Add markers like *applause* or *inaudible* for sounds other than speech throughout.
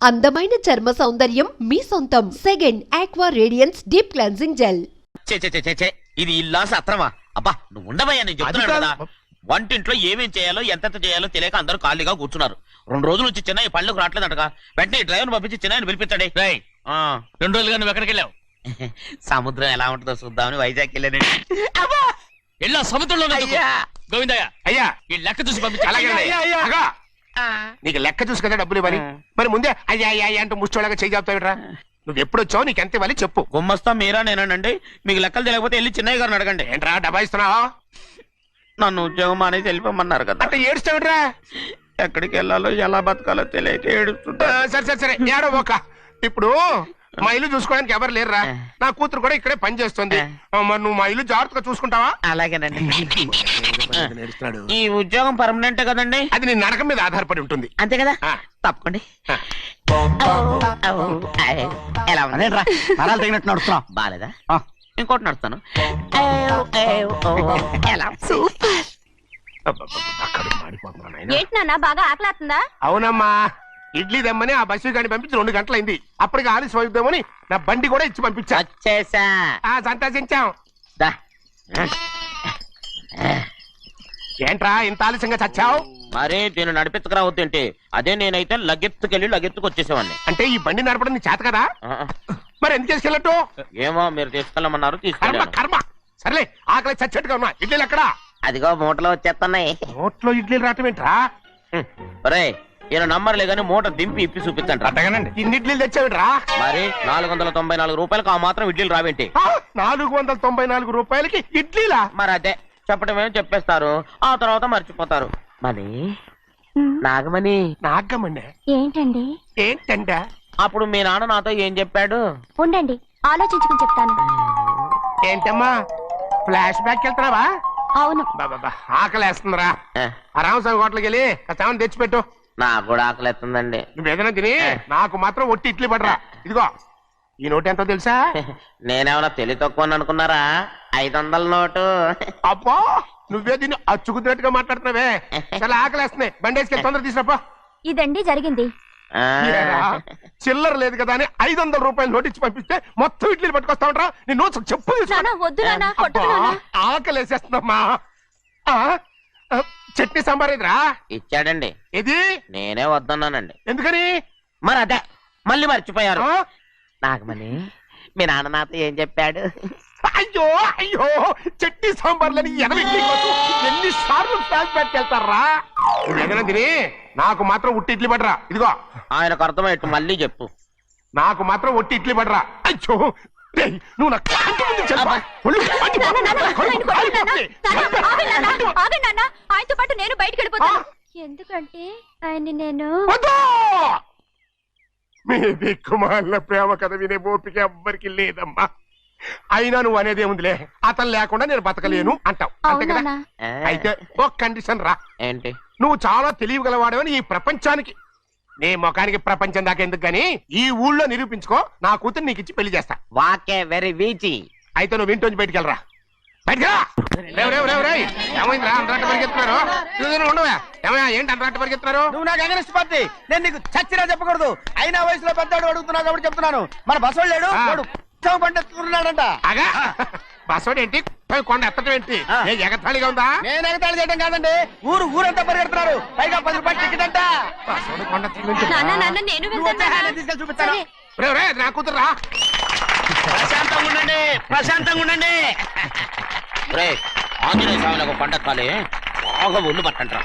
అందమైన చర్మ సౌందర్యం మీ సొంతం. Second aqua radiance deep cleansing gel చే చే చే, చే చే ఇది ఇల్లా సత్రమా అబ్బా నువ్వు ఉండవయ్యా నేను చెప్తున్నాను అది కదా. కాదు. వంటింట్లో ఏమేం చేయాలో ఎంతెంత చేయాలో తెలియక అందరూ ఖాళీగా కూర్చున్నారు. రెండు రోజుల నుంచి చిన్న పళ్ళకు రావట్లేదంటగా. వెంటనే డ్రైవర్ పంపించి చిన్న పిలిపించండి రేయ్ ఆ, రెండు రోజులుగా నువ్వు ఎక్కడికి వెళ్ళావు? సముద్రం ఎలా ఉంటుందో చూద్దామని వైజాగ్ వెళ్ళానండి. వెళ్ళా సముద్రంలో అయ్యా. గోవిందయ్య అయ్యా! ఈ లెక్క చూసి పంపించు. అలాగే అగా నీకు లెక్క చూసి కదా డబ్బులు ఇవ్వాలి. మరి ముందే అయ్యా అయ్యా అంటూ ముష్టోళ్ళగా చేయి చెప్తావిట్రా నువ్వు ఎప్పుడు వచ్చావు నీకు ఎంత ఇవ్వాలి చెప్పు. గుమ్మస్తా మీరా నేనండి. మీకు లెక్కలు తెలియకపోతే వెళ్ళి చిన్నయ్య గారిని అడగండి. ఏంట్రా డబ్బా ఇస్తున్నావా నన్ను ఉద్యోగం అనేది వెళ్ళిపోమన్నారు కదా. అంటే ఏడుస్తావిట్రా? ఎక్కడికి వెళ్ళాలో ఎలా బతకాలో తెలియక ఏడుస్తుంటా. సరే సరే సరే ఏడో ఒక ఇప్పుడు *laughs* మా ఇల్లు చూసుకోవడానికి ఎవరు లేరురా. నా కూతురు కూడా ఇక్కడే పని చేస్తుంది. మరి నువ్వు మా ఇల్లు జాగ్రత్తగా చూసుకుంటావా? అలాగేనండి. *laughs* ఈ ఉద్యోగం పర్మనెంట్ కదండి? అది నీ నరకం మీద ఆధారపడి ఉంటుంది. అంతే కదా. తప్పకండి. ఎలా ఉంది? నరాలు తగినట్టు నడుస్తున్నావు. బాలేదా? ఆ. ఇంకోటి నడుస్తాను. ఎలా. ఏంటి నాన్న బాగా ఆకలాతుందా? అవునమ్మా. ఇడ్లీ దమ్మని ఆ బస్సు గాని పంపించి రెండు గంటలైంది. అప్పటికి ఆలస్యం అవుతామని నా బండి కూడా ఇచ్చి పంపించా. వచ్చేసా. ఆ సంతోషించాం. దా. ఏంట్రా ఇంత ఆలస్యంగా చచ్చావు? మరి దీన్ని నడిపించకరావద్దేంటి అదే నేనైతే లగెత్తుకెళ్ళి లగెత్తుకు వచ్చేసేవాడిని అంటే ఈ బండి నడపడం నీ చేత కదా? ఆ, మరి ఎందుకు చేసుకెళ్ళట్టు? ఏమో మీరు తీసుకెళ్ళమన్నారు కర్మ తీసుకెళ్ళాను. కర్మ. సర్లే ఆకలి చచ్చేట్టుగా ఉన్నా. ఇడ్లీలు ఎక్కడా? అదిగో మూటలో వచ్చేస్తున్నాయి. నోట్లో ఇడ్లీలు రావటం ఏంట్రా? ఈయన నంబర్లే కానీ మూట దింపి ఇప్పి చూపించండి అట్టగానండి. ఇన్ని ఇడ్లీలు తెచ్చావిడ్రా మరి నాలుగు వందల తొంభై నాలుగు రూపాయలకు ఆ మాత్రం ఇడ్లీలు రావేంటి? ఆ, నాలుగు వందల తొంభై నాలుగు రూపాయలకి ఇడ్లీలా? మరి అదే చెప్పడమే చెప్పేస్తారు. ఆ తర్వాత మర్చిపోతారు. మని? నాగమణి. నాగమ్మండి ఏంటండి? ఏంటంట అప్పుడు మీ నాన్న నాతో ఏం చెప్పాడు? ఉండండి ఆలోచించుకుని చెప్తాను. ఏంటమ్మా? ఫ్లాష్ బ్యాక్ వెళ్తున్నావా అవును. బాబా ఆకలేస్తుందిరా. ఆ రామస్వామి హోటల్కి వెళ్ళి కాస్త తెచ్చిపెట్టు. నాకు కూడా ఆకలిస్తుందండి. నువ్వు ఏదైనా తిని. నాకు మాత్రం ఒట్టి ఇడ్లీ పడరా. ఇదిగో ఈ నోటు ఎంతో తెలుసా? నేనేమన్నా తెలివి తక్కువ అనుకున్నారా? ఐదు వందల నోటు. అబ్బో నువ్వే దీన్ని అచ్చుకుతున్నట్టుగా మాట్లాడుతున్నావే. చాలా ఆకలేస్తున్నాయి. బండి వేసుకెళ్ళి తొందర తీసుకురాపో. ఇదండి జరిగింది. ఆ, ఏరా, చిల్లర లేదు కదా అని ఐదు వందల రూపాయలు నోటు ఇచ్చి పంపిస్తే మొత్తం ఇడ్లీలు పట్టుకొస్తా ఉంటా నీ నోట్స్ చెప్పు తీసుకో. నాన్న వద్దు నాన్న కొట్టదు అబ్బా, నాన్న. ఆకలేసేస్తుందమ్మా. ఆ, ఆ, చట్నీ సాంబార్ ఇదిరా? ఇచ్చాడండి. ఇది నేనే వద్దన్నానండి. ఎందుకని? మరి అదే మళ్ళీ మర్చిపోయారు? నాగమణి మీ నాన్న నాతో ఏం చెప్పాడు? అయ్యో అయ్యో చట్నీ సాంబార్లని ఎనభై ఎన్ని సార్లు ఫ్లాష్ బ్యాక్ వెళ్తారా ఏదైనా తిని నాకు మాత్రం ఉట్టి ఇడ్లీ పడరా. ఇదిగో. ఆయనకు అర్థమయ్యట్టు మళ్ళీ చెప్పు. నాకు మాత్రం ఒట్టి ఇడ్లీ పడరా. అయ్యో నువ్వు నా కంటి ముందు. ఆయనతో పాటు నేను బయటికి వెళ్ళిపోతాను? ఎందుకంటే ఆయన నేను వద్దు! మీ దిక్కుమాలిన ప్రేమ కథ వినే ఓపిక ఎవ్వరికి లేదమ్మా. అయినా నువ్వు అనేదే ఉందిలే అతను లేకుండా నేను బతకలేను అంటావు. అంతే కదా? అయితే ఒక కండిషన్ రా. ఏంటి? నువ్వు చాలా తెలియగలవాడవని ఈ ప్రపంచానికి. నీ ముఖానికి ప్రపంచం దాకా ఎందుకు గాని ఈ ఊళ్ళో నిరూపించుకో నా కూతురు నీకు ఇచ్చి పెళ్ళి చేస్తా. వాకే వెరీ వీచి. అయితే నువ్వు ఇంటి బయటికి వెళ్ళరా. నువ్వు నాకు అగనిస్ట్ పార్టీ. నేను నీకు చచ్చినా చెప్పకూడదు. అయినా వయసులో పెద్దవాడు అడుగుతున్నావు కాబట్టి చెప్తున్నాను. మన బసోడు లేడు ఆ. బస్సోడు ఏంటి? పోయి కొండ ఎత్తడం ఏంటి? ఆ. ఏ ఎగతాళిగా ఉందా? నేను ఎగతాళి చేయడం కాదండి. ఊరు ఊరంతా పరిగెడుతున్నారు. పైగా పది రూపాయలు టికెట్ అంట. బస్సోడు కొండ ఎత్తడం ఏంటి? నాన్న నాన్న నేను నువ్వు వెళ్తాను వచ్చే నాన్న. హ్యాండ్ తీసుకెళ్ళి చూపిస్తాను. సరే. నా కూతురు రా ప్రశాంతంగా ఉండండి ప్రశాంతంగా ఉండండి. రే ఆంజనేయ స్వామికి ఒక పండగ కాలే బాగా ఒళ్ళు పట్టంట్రా.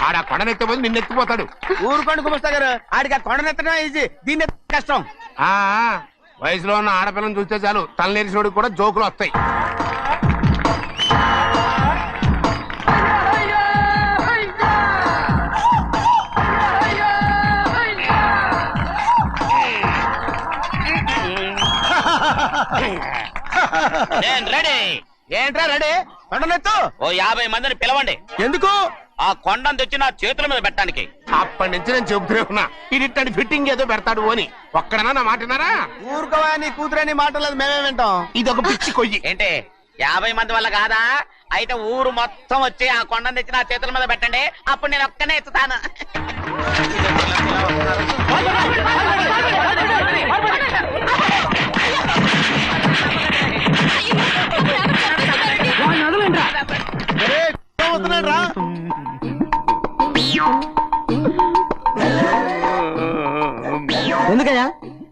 ఆడ కొండనెత్తే పోతే నిన్ను ఎత్తిపోతాడు ఊరు కొండ కుమస్తా గారు ఆడికి ఆ కొండనెత్తడం ఈజీ దీన్ని ఎత్తడం కష్టం. ఆ ఆ, వయసులో ఉన్న ఆడపిల్లని చూస్తే చాలు తలనేరిసినోడికి కూడా జోకులు వస్తాయి. నేను రెడీ ఏంట్రా రెడీ? కొండనెత్తు. ఓ యాభై మందిని పిలవండి. ఎందుకు? ఆ కొండను తెచ్చి నా చేతుల మీద పెట్టడానికి. అప్పటి నుంచి నేను చెబుతూనే ఉన్నా. ఇది ఇట్టని ఫిట్టింగ్ ఏదో పెడతాడు అని. ఒక్కడనా నా మాట విన్నారా? ఊరుకోవా నీ కూతురని మాటలేదు మేమే వింటాం. ఇది ఒక పిచ్చి కొయ్యి. ఏంటి? యాభై మంది వల్ల కాదా? అయితే ఊరు మొత్తం వచ్చి ఆ కొండను తెచ్చి నా చేతుల మీద పెట్టండి. అప్పుడు నేను ఒక్కనే ఎత్తుతాను.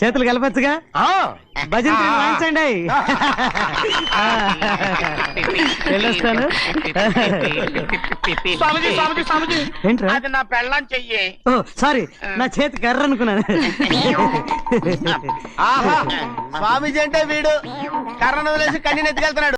చేతులు కలపచ్చుగా? ఆ, భజన వాయించండి *laughs* వెళ్ళొస్తాను. స్వామీజీ స్వామీజీ స్వామీజీ. ఏంట్రా? అది నా పెళ్ళం చెయ్యి. ఓ సారీ నా చేతి కర్ర అనుకున్నాను. ఆహా స్వామీజీ అంటే వీడు. కర్రను వదిలేసి కన్నీ ఎత్తుకెళ్తున్నాడు.